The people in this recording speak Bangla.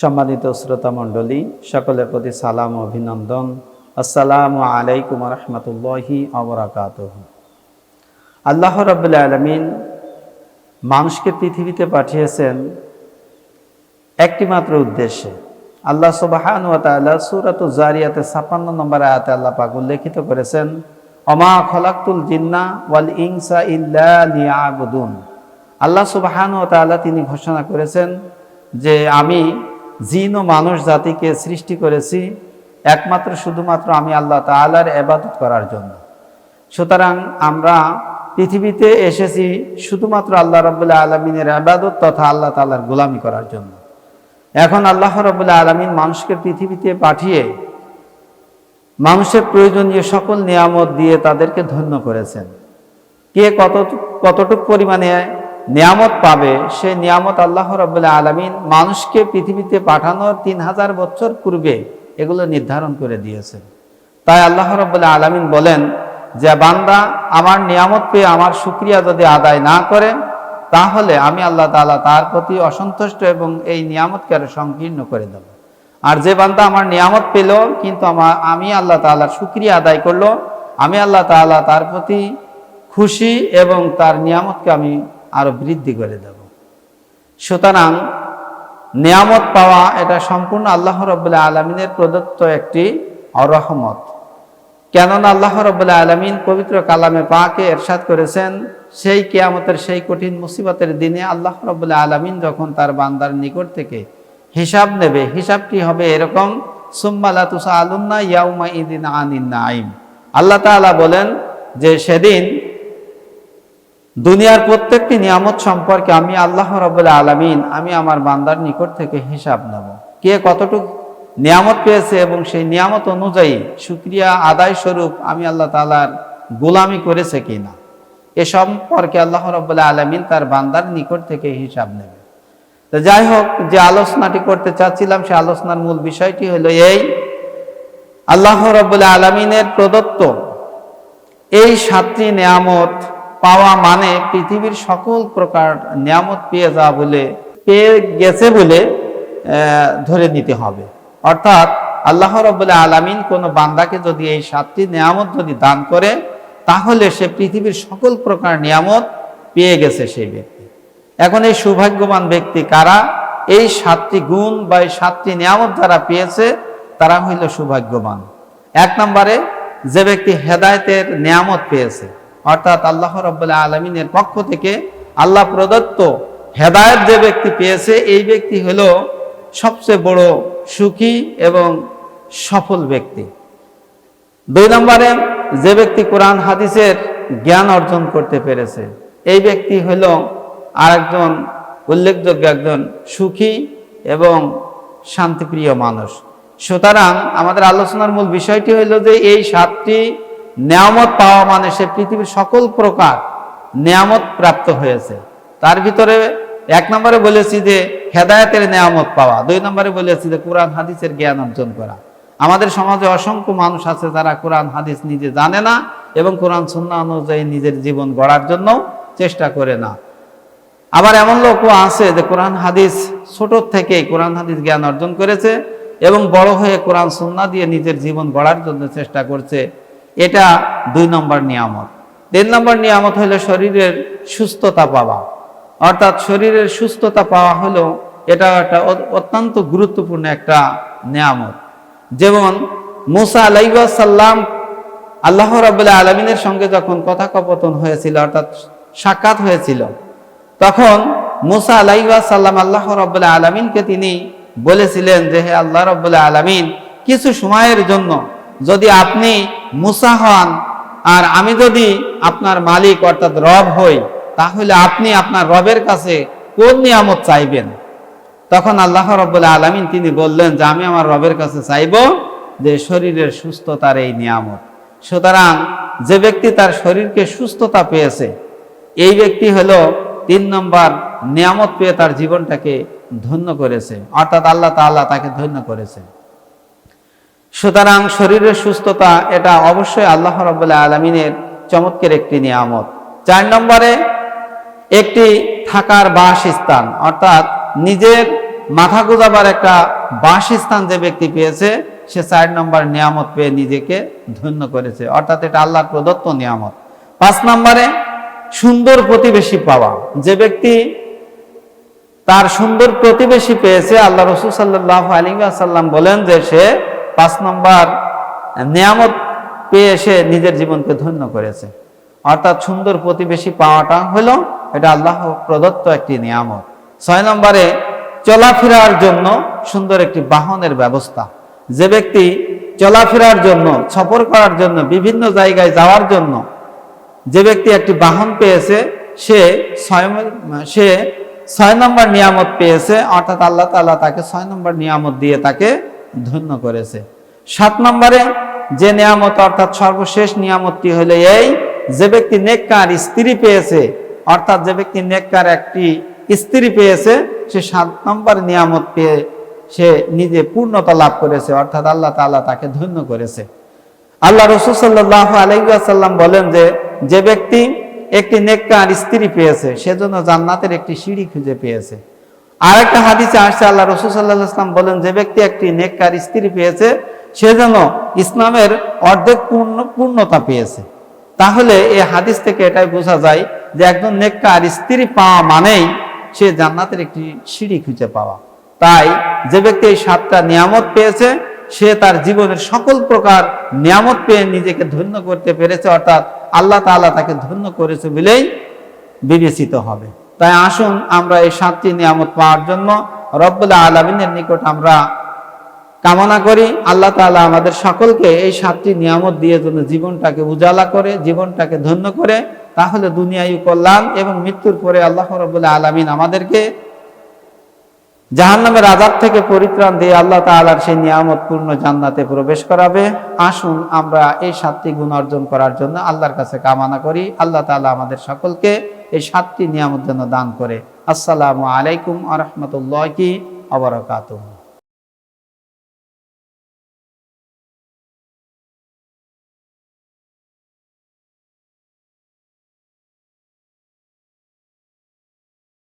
সম্মানিত শ্রোতা মণ্ডলী, সকলের প্রতি সালাম অভিনন্দন। আসসালামু আলাইকুম রহমতুল্লাহি অবরাকাত আল্লাহ রবুল্লা আলমিন মানুষকে পৃথিবীতে পাঠিয়েছেন একটি মাত্র উদ্দেশ্যে। আল্লাহ সুবাহান ও তাআলা সূরাত জারিয়াতে ছাপ্পান্ন নম্বর আয়াতে আল্লাহ পাক উল্লেখিত করেছেন অমা খলাক্তুল জিন্না ওয়াল ইনসা ইল্লা আল্লাহ সুবাহান ও তাআলা তিনি ঘোষণা করেছেন যে, আমি জিন ও মানুষ জাতিকে সৃষ্টি করেছি একমাত্র শুধুমাত্র আমি আল্লাহ তাআলার এবাদত করার জন্য। সুতরাং আমরা পৃথিবীতে এসেছি শুধুমাত্র আল্লাহ রবুল্লাহ আলমিনের আবাদত তথা আল্লাহ তাআলার গোলামি করার জন্য। এখন আল্লাহ রবুল্লাহ আলমিন মানুষকে পৃথিবীতে পাঠিয়ে মানুষের প্রয়োজনীয় সকল নিয়ামত দিয়ে তাদেরকে ধন্য করেছেন। কে কত কতটুক পরিমাণে নিয়ামত পাবে, সে নিয়ামত আল্লাহ রবুল্লাহ আলমিন মানুষকে পৃথিবীতে পাঠানোর তিন হাজার বছর পূর্বে এগুলো নির্ধারণ করে দিয়েছেন। তাই আল্লাহ রবুল্লাহ আলমিন বলেন যে, বান্দা, আমার নিয়ামত পেয়ে আমার সুক্রিয়া যদি আদায় না করে, তাহলে আমি আল্লাহ তালা তার প্রতি অসন্তুষ্ট এবং এই নিয়ামতকে আরও সংকীর্ণ করে দেব। আর যে বান্দা আমার নিয়ামত পেল, কিন্তু আমার, আমি আল্লাহ তালার সুক্রিয়া আদায় করল, আমি আল্লাহ তালা তার প্রতি খুশি এবং তার নিয়ামতকে আমি আরও বৃদ্ধি করে দেব। সুতরাং নিয়ামত পাওয়া এটা সম্পূর্ণ আল্লাহ রবুল্লাহ আলমিনের প্রদত্ত একটি অরহমত। কেননা আল্লাহ রবুল্লাহ আলমিন পবিত্র কালামে পাকে এরশাদ করেছেন, সেই কেয়ামতের সেই কঠিন মুসিবতের দিনে আল্লাহ রবুল্লাহ আলমিন যখন তার বান্দার নিকট থেকে হিসাব নেবে হিসাবটি হবে এরকম? সুম্মালা তুসা আলুন্না ইয়াউমা ইদিন আনিন আইম আল্লাহ তাআলা বলেন যে সেদিন দুনিয়ার প্রত্যেকটি নিয়ামত সম্পর্কে আমি আল্লাহ রবুল্লাহ আলমিন, আমি আমার বান্দার নিকট থেকে হিসাব নেব। কে কতটুকু নিয়ামত পেয়েছে এবং সেই নিয়ামত অনুযায়ী সুক্রিয়া আদায় স্বরূপ আমি আল্লাহ তালার গোলামি করেছে কিনা, এ সম্পর্কে আল্লাহ রব্বুল্লাহ আলমিন তার বান্দার নিকট থেকে হিসাব নেবে। তো যাই হোক, যে আলোচনাটি করতে চাচ্ছিলাম, সে আলোচনার মূল বিষয়টি হলো এই, আল্লাহ রব্বুল্লাহ আলমিনের প্রদত্ত এই সাতটি নিয়ামত পাওয়া মানে পৃথিবীর সকল প্রকার নিয়ামত পেয়ে যাওয়া বলে, পেয়ে গেছে বলে ধরে নিতে হবে। অর্থাৎ আল্লাহ রবুল্লাহ আলমিন কোনো বান্দাকে যদি এই সাতটি নিয়ামত যদি দান করে, তাহলে সে পৃথিবীর সকল প্রকার নিয়ামত পেয়ে গেছে সেই ব্যক্তি। এখন এই সৌভাগ্যবান ব্যক্তি কারা? এই সাতটি গুণ বা এই সাতটি নিয়ামত যারা পেয়েছে, তারা হইল সৌভাগ্যবান। এক নম্বরে, যে ব্যক্তি হেদায়তের নিয়ামত পেয়েছে অর্থাৎ আল্লাহ রব্বুল্লাহ আলমিনের পক্ষ থেকে আল্লাহ প্রদত্ত হেদায়ত যে ব্যক্তি পেয়েছে, এই ব্যক্তি হল সবচেয়ে বড় সুখী এবং সফল ব্যক্তি। দুই নম্বরে যে ব্যক্তি কোরআন, হাদিসের জ্ঞান অর্জন করতে পেরেছে, এই ব্যক্তি হল আরেকজন উল্লেখযোগ্য একজন সুখী এবং শান্তিপ্রিয় মানুষ। সুতরাং আমাদের আলোচনার মূল বিষয়টি হইল যে এই সাতটি নিয়ামত পাওয়া মানে সে পৃথিবীর সকল প্রকার নিয়ামত প্রাপ্ত হয়েছে। তার ভিতরে এক নম্বরে বলেছি যে হেদায়তের নিয়ামত পাওয়া, দুই নম্বরে বলেছি যে কোরআন হাদিসের জ্ঞান অর্জন করা। আমাদের সমাজে অসংখ্য মানুষ আছে যারা কোরআন হাদিস নিজে জানে না এবং কোরআন সুন্না অনুযায়ী নিজের জীবন গড়ার জন্য চেষ্টা করে না। আবার এমন লোকও আছে যে কোরআন হাদিস ছোট থেকেই কোরআন হাদিস জ্ঞান অর্জন করেছে এবং বড় হয়ে কোরআন সুন্না দিয়ে নিজের জীবন গড়ার জন্য চেষ্টা করছে। এটা দুই নম্বর নিয়ামত। তিন নম্বর নিয়ামত হলো শরীরের সুস্থতা পাওয়া। অর্থাৎ শরীরের সুস্থতা পাওয়া হলো এটা একটা অত্যন্ত গুরুত্বপূর্ণ একটা নিয়ামত। যেমন মুসা আলাইসাল্লাম আল্লাহ রাবুল্লাহ আলমিনের সঙ্গে যখন কথাকপতন হয়েছিল, অর্থাৎ সাক্ষাৎ হয়েছিল, তখন মুসা আলাইসাল্লাম আল্লাহ রবাহ আলমিনকে তিনি বলেছিলেন যে, হে আল্লাহ রবাহ আলমিন, কিছু সময়ের জন্য যদি আপনি মুসা হন, আর আমি যদি আপনার মালিক অর্থাৎ রব হই, তাহলে আপনি আপনার রবের কাছে কোন নিয়ামত চাইবেন? তখন আল্লাহ রব্বুল্লাহ আলমিন তিনি বললেন যে, আমি আমার রবের কাছে চাইব যে শরীরের সুস্থতার এই নিয়ামত। সুতরাং যে ব্যক্তি তার শরীরকে সুস্থতা পেয়েছে, এই ব্যক্তি হলো তিন নম্বর নিয়ামত পেয়ে তার জীবনটাকে ধন্য করেছে। অর্থাৎ আল্লাহ তাল্লাহ তাকে ধন্য করেছে। সুতরাং শরীরের সুস্থতা এটা অবশ্যই আল্লাহ রব্বুল্লাহ আলমিনের চমৎকার একটি নিয়ামত। চার নম্বরে একটি থাকার বাসস্থান, অর্থাৎ নিজের মাথা গোজাবার একটা বাসস্থান যে ব্যক্তি পেয়েছে, সে চার নম্বর নিয়ামত পেয়ে নিজেকে ধন্য করেছে, অর্থাৎ এটা আল্লাহর প্রদত্ত নিয়ামত। পাঁচ নম্বরে সুন্দর প্রতিবেশী পাওয়া, যে ব্যক্তি তার সুন্দর প্রতিবেশী পেয়েছে, আল্লাহ রসুল সাল্লাহ আলী বলেন যে সে পাঁচ নম্বর, নিয়ামত পেয়ে সে নিজের জীবনকে ধন্য করেছে। অর্থাৎ সুন্দর প্রতিবেশী পাওয়াটা হলো এটা আল্লাহ প্রদত্ত একটি নিয়ামত। ছয় নম্বরে, চলাফেরার জন্য সুন্দর একটি বাহনের ব্যবস্থা। যে ব্যক্তি চলাফেরার জন্য, সফর করার জন্য, বিভিন্ন জায়গায় যাওয়ার জন্য, যে ব্যক্তি একটি বাহন পেয়েছে, সে ছয় সে ছয় নম্বর নিয়ামত পেয়েছে, অর্থাৎ আল্লাহ তাআলা তাকে ছয় নম্বর নিয়ামত দিয়ে তাকে ধন্য করেছে। সাত নম্বরে যে নিয়ামত, অর্থাৎ সর্বশেষ নিয়ামতটি হলো এই, যে ব্যক্তি নেককার স্ত্রী পেয়েছে, অর্থাৎ যে ব্যক্তি নেককার একটি স্ত্রী পেয়েছে, সে সাত নম্বর নিয়ামত পেয়ে সে নিজে পূর্ণতা লাভ করেছে, অর্থাৎ আল্লাহ তাআলা তাকে ধন্য করেছে। আল্লাহ রসুল সাল্লাহ আলাইসাল্লাম বলেন যে যে ব্যক্তি একটি নেককার স্ত্রী পেয়েছে, সেজন্য জান্নাতের একটি সিঁড়ি খুঁজে পেয়েছে। আর একটা হাদিসে আসছে, আল্লাহ রসুল ইসলাম বলেন, যে ব্যক্তি একটি নেককার স্ত্রী পেয়েছে, সে যেন ইসলামের অর্ধেক পূর্ণ, পূর্ণতা পেয়েছে। তাহলে এই হাদিস থেকে এটাই বোঝা যায় যে একজন নেককার স্ত্রী পাওয়া মানেই সে জান্নাতের একটি সিঁড়ি খুঁজে পাওয়া। তাই যে ব্যক্তি এই সাতটা নিয়ামত পেয়েছে, সে তার জীবনের সকল প্রকার নিয়ামত পেয়ে নিজেকে ধন্য করতে পেরেছে, অর্থাৎ আল্লাহ তাআলা তাকে ধন্য করেছে বলেই বিবেচিত হবে। তাই আসুন আমরা এই সাতটি নিয়ামত পাওয়ার জন্য রব্বুল্লাহ আলমিনের নিকট আমরা কামনা করি। আল্লাহ তাআলা আমাদের সকলকে এই সাতটি নিয়ামত দিয়ে যেন জীবনটাকে উজালা করে, জীবনটাকে ধন্য করে, তাহলে দুনিয়ায় কল্যাণ এবং মৃত্যুর পরে আল্লাহ রব্বুল্লাহ আলমিন আমাদেরকে জাহান্নামের আজাব থেকে পরিত্রাণ দিয়ে আল্লাহ তাআলার সেই নিয়ামত পূর্ণ জান্নাতে প্রবেশ করাবে। আসুন আমরা এই সাতটি গুণ অর্জন করার জন্য আল্লাহর কাছে কামনা করি। আল্লাহ তাআলা আমাদের সকলকে এই সাতটি নিয়ামত যেন দান করে। আসসালামু আলাইকুম আ রহমতুল্লাহ কি আবরকাতুহ